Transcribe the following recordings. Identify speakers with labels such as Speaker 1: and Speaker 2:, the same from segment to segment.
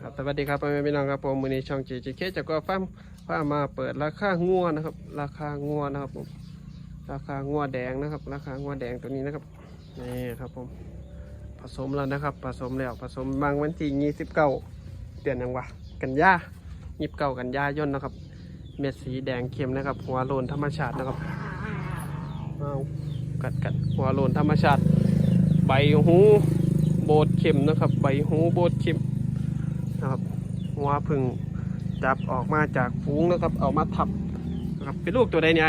Speaker 1: ครับสวัสดีครับพ่อแม่พี่น้องครับผมมือนี้ช่องจีจีเคจะก็ฟ้าฟ้ามาเปิดราคางัวนะครับ ราคางัวนะครับผมราคางัวแดงนะครับ ราคางัวแดงตัวนี้นะครับนี่ครับผมผสมแล้วนะครับผสมแล้วผสมบางวันที่ยี่สิบเก้าเดือนยังวะกันยายี่สิบเก้ากันยายนนะครับ เม็ดสีแดงเข้มนะครับ หัวโลนธรรมชาตินะครับเอากัดกัดหัวโลนธรรมชาติ ใบหูโบ ดเข็มนะครับ ใบหูโบดเข็มนะครับหัวพึ่งจับออกมาจากฟูงนะครับ เอามาทับนะครับเป็นลูกตัวใดเนี่ย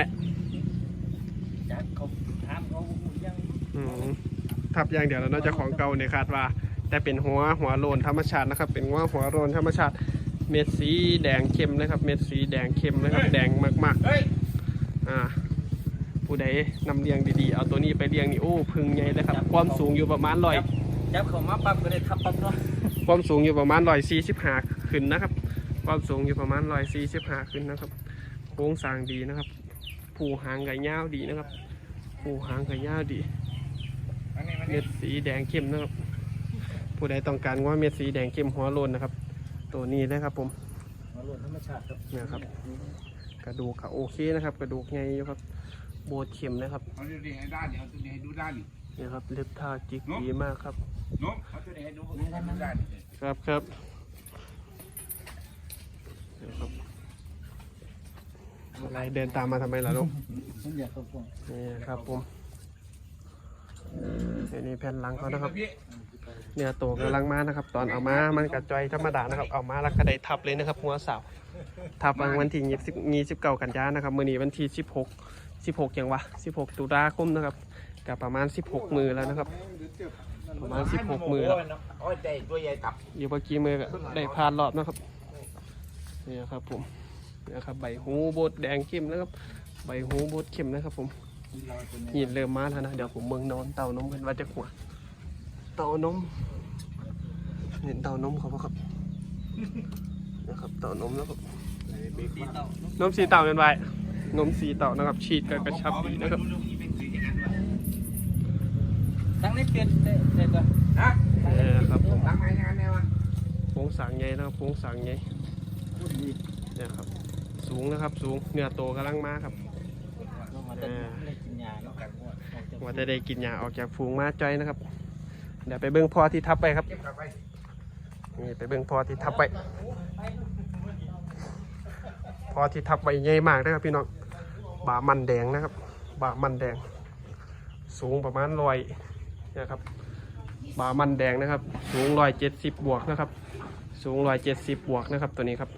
Speaker 2: จัดเขาถามเขายัง
Speaker 1: อืมทับอย่างเดียวแล้วเนอกจากของเก่าเนี่ยคาดว่า แต่เป็นหัวหัวโลนธรรมชาตินะครับ เป็นหัวหัวโลนธรรมชาติเม็ดสีแดงเข้มนะครับ เม็ดสีแดงเข้มนะครับ แดงมาก
Speaker 2: เฮ้ย
Speaker 1: ๆอ่าผู้ใดนำเลี้ยงดีๆ เอาตัวนี้ไปเลี้ยงนี่โอ้พึ่งใหญ่เลยครับ ความสูงอยู่ประมาณร้อย
Speaker 2: จับเขามาปั๊บก็ได้ทับปั๊บเนาะ
Speaker 1: ความสูงอยู่ประมาณร้อยสี่สิบห้าขึ้นนะครับ ความสูงอยู่ประมาณร้อยสี่สิบห้าขึ้นนะครับ โค้งสร้างดีนะครับ ผูหางไก่ยาวดีนะครับ ผูหางไก่ยาวดี
Speaker 2: อันนี้มัน
Speaker 1: เม็ดสีแดงเข้มนะครับ ผู้ใดต้องการว่าเม็ดสีแดงเข้มหัวโลนนะครับ ตัวนี้นะครับผม
Speaker 2: มาหล่นธรรมชาติครับ
Speaker 1: เนี่ยครับ กระดูกเขาโอเคนะครับ กระดูกไงอยู่ครับ โบดเข็มนะครับ
Speaker 3: เอาตัวนี้ให้ด้านนี่เอาตัวนี้ให้ดูด้านนี่
Speaker 1: เนี่ยครับเล็บเท้าจิกดีมากครับ
Speaker 3: เนาะเอาตัวนี้ให้ดูให้ดูด้
Speaker 1: ครับครับเนี่ยครับอะไรเดินตามมาทำไมล่ะลูก
Speaker 2: ผมอยากเขาฟัง
Speaker 1: นี่ครับผมนี่นี่แผ่นหลังเขานะครับ เนี่ยตัวกำลังมานะครับ ตอนเอามามันกระจอยธรรมดานะครับ เอามาแล้วก็ได้ทับเลยนะครับหัวเสาทับวันที่ยี่สิบยี่สิบเก้ากันยานะครับมื่อนี้วันที่สิบหกสิบหกยังวะสิบหกตุลาคมนะครับกับประมาณสิบหกมือแล้วนะครับ ประมาณสิบหกมือแล้ว
Speaker 2: โอ้ยใจตัวใหญ่ตับ
Speaker 1: อยู่เมื่อกี้มือก็ได้ผ่านรอบนะครับนี่ครับผมนี่ครับใบหูโบดแดงเข้มนะครับ ใบหูโบดเข้มนะครับ ผมหินเริ่มมาแล้วนะเดี๋ยวผมเมืองนอนเต่านมกันว่าจะหัวเต่านมเห็นเต่านมเขาปะครับนะครับเต่านมนะครับ
Speaker 2: ตีเต่าน
Speaker 1: มสีเต่าเป็นไงนมสีเต่านะครับ ฉีดกับกระชับดีนะครับ
Speaker 2: ตั้งนี้เปลี่ยนเด็ดเลย
Speaker 3: นะ
Speaker 1: นี่ครับผม
Speaker 3: ทำไงงานเนี่ยมัน
Speaker 1: โค้งสางใหญ่นะครับโค้งสางใหญ่
Speaker 2: พูดดี
Speaker 1: เนี่ยครับ สูงนะครับสูงเนื้อโตกำลังมาครับ
Speaker 2: เรามาได้ได้กินยาเนาะ
Speaker 1: ว่าจะได้กินยาออกจากฝูงมาจ้อยนะครับ เดี๋ยวไปเบิ้งพอที่ทับไปครับ
Speaker 3: เก็บกลับไป
Speaker 1: นี่ไปเบิ้งพอที่ทับไปพอที่ทับไปใหญ่มากนะครับพี่น้องบามันแดงนะครับ บามันแดง สูงประมาณร้อย นะครับบามันแดงนะครับ สูงร้อยเจ็ดสิบบวกนะครับ สูงร้อยเจ็ดสิบบวกนะครับ ตัวนี้ครับ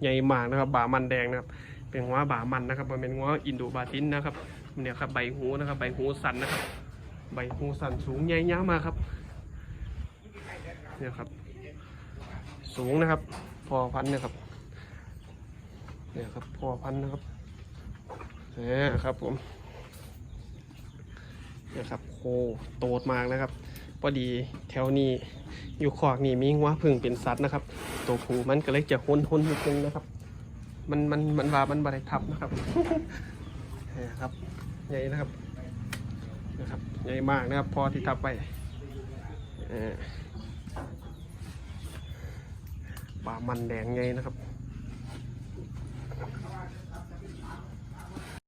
Speaker 1: ใหญ่มากนะครับ บามันแดงนะครับ เป็นหัวบามันนะครับมันเป็นหัวอินโดบาตินนะครับเนี่ยครับใบหูนะครับ ใบหูสันนะครับ ใบหูสันสูงใหญ่ยาวมากครับเนี่ยครับ สูงนะครับ พอพันนะครับเนี่ยครับพอพันนะครับเนี่ยครับผม นี่ยครับโคโตดมากนะครับพอดีแถวนี้อยู่ขอกนี่มีหัวพึ่งเป็นสัตว์นะครับ ตัวผูมันก็เลยจะหุนหุนนิดนึงนะครับ มันมันมันว่ามันบริทับนะครับเนี่ยครับใหญ่นะครับนะครับใหญ่มากนะครับ พอที่ทับไปเออปลามันแดงไงนะครับ